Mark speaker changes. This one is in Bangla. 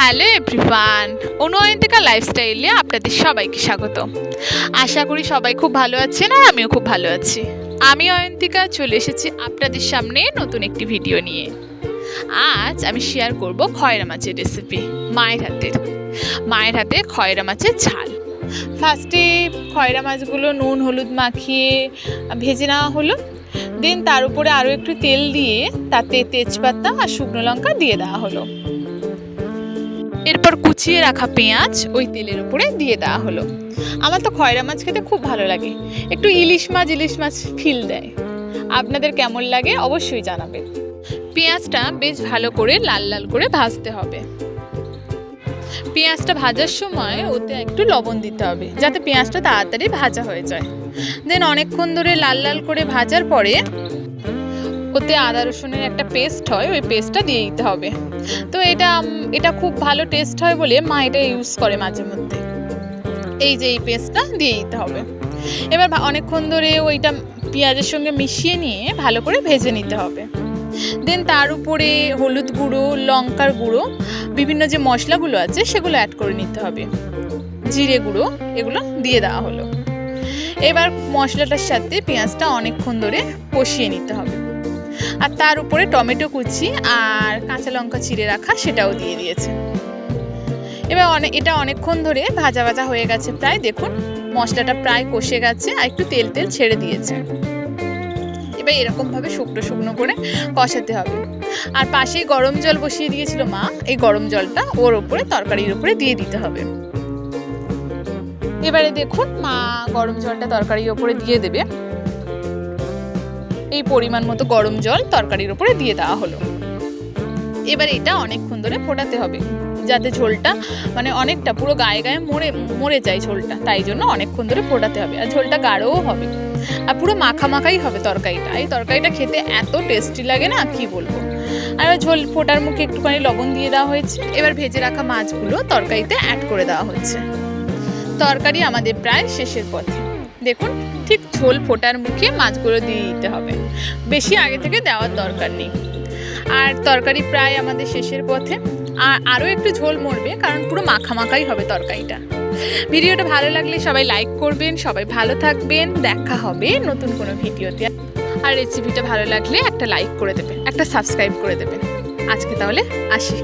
Speaker 1: হ্যালো এভরিওয়ান অনুয়ন্তিকা লাইফস্টাইলে আপনাদের সবাইকে স্বাগত। আশা করি সবাই খুব ভালো আছেন আর আমিও খুব ভালো আছি। আমি অয়ন্তিকা, চলে এসেছি আপনাদের সামনে নতুন একটি ভিডিও নিয়ে। আজ আমি শেয়ার করব খয়রা মাছের রেসিপি মায়ের হাতের। মায়ের হাতে খয়রা মাছের ঝাল। ফার্স্টে খয়রা মাছগুলো নুন, হলুদ মাখিয়ে ভেজে নেওয়া হলো। দেন তার উপরে আরও একটু তেল দিয়ে তাতে তেজপাতা আর শুকনো লঙ্কা দিয়ে দেওয়া হলো। এরপর কুচিয়ে রাখা পেঁয়াজ ওই তেলের উপরে দিয়ে দেওয়া হলো। আমার তো খয়রা মাছ খেতে খুব ভালো লাগে। একটু ইলিশ মাছ ইলিশ মাছ ফিল দেয়। আপনাদের কেমন লাগে অবশ্যই জানাবেন। পেঁয়াজটা বেশ ভালো করে লাল লাল করে ভাজতে হবে। পেঁয়াজটা ভাজার সময় ওতে একটু লবণ দিতে হবে, যাতে পেঁয়াজটা তাড়াতাড়ি ভাজা হয়ে যায়। দেন অনেকক্ষণ ধরে লাল লাল করে ভাজার পরে ওতে আদা রসুনের একটা পেস্ট হয়, ওই পেস্টটা দিয়ে দিতে হবে। তো এটা এটা খুব ভালো টেস্ট হয় বলে মা এটা ইউজ করে মাঝে মধ্যে। এই যে এই পেস্টটা দিয়ে দিতে হবে। এবার অনেকক্ষণ ধরে ওইটা পেঁয়াজের সঙ্গে মিশিয়ে নিয়ে ভালো করে ভেজে নিতে হবে। দেন তার উপরে হলুদ গুঁড়ো, লঙ্কার গুঁড়ো, বিভিন্ন যে মশলাগুলো আছে সেগুলো অ্যাড করে নিতে হবে। জিরে গুঁড়ো, এগুলো দিয়ে দেওয়া হলো। এবার মশলাটার সাথে পেঁয়াজটা অনেকক্ষণ ধরে কষিয়ে নিতে হবে। আর তার উপরে টমেটো কুচি আর কাঁচা লঙ্কা চিড়ে রাখা সেটাও দিয়ে দিয়েছে। এবার অনেক এটা অনেকক্ষণ ধরে ভাজা ভাজা হয়ে গেছে প্রায়, দেখুন, মশলাটা প্রায় কষে গেছে আর একটু তেল তেল ছেড়ে দিয়েছে। এবার এরকমভাবে শুকনো শুকনো করে কষাতে হবে। আর পাশেই গরম জল বসিয়ে দিয়েছিল মা, এই গরম জলটা ওর ওপরে তরকারির উপরে দিয়ে দিতে হবে। এবারে দেখুন মা গরম জলটা তরকারির ওপরে দিয়ে দেবে। এই পরিমাণ মতো গরম জল তরকারির উপরে দিয়ে দেওয়া হলো। এবার এটা অনেকক্ষণ ধরে ফোটাতে হবে, যাতে ঝোলটা মানে অনেকটা পুরো গায়ে গায়ে মরে মরে যায় ঝোলটা, তাই জন্য অনেকক্ষণ ধরে ফোটাতে হবে আর ঝোলটা গাঢ়ও হবে। আর পুরো মাখা মাখাই হবে তরকারিটা, এই তরকারিটা খেতে এত টেস্টি লাগে না, কি বলব? আর ঝোল ফোটার মুখে একটুখানি লবণ দিয়ে দেওয়া হয়েছে, এবার ভেজে রাখা মাছগুলো তরকারিতে অ্যাড করে দেওয়া হচ্ছে। তরকারি আমাদের প্রায় শেষের পথে। দেখুন, ঠিক ঝোল ফোটার মুখে মাছগুলো দিয়ে দিতে হবে। বেশি আগে থেকে দেওয়ার দরকার নেই। আর তরকারি প্রায় আমাদের শেষের পথে। আর আরও একটু ঝোল মরবে, কারণ পুরো মাখা মাখাই হবে তরকারিটা। ভিডিওটা ভালো লাগলে সবাই লাইক করবেন, সবাই ভালো থাকবেন। দেখা হবে নতুন কোনো ভিডিওতে। আর রেসিপিটা ভালো লাগলে একটা লাইক করে দেবেন, একটা সাবস্ক্রাইব করে দেবেন। আজকে তাহলে আসি।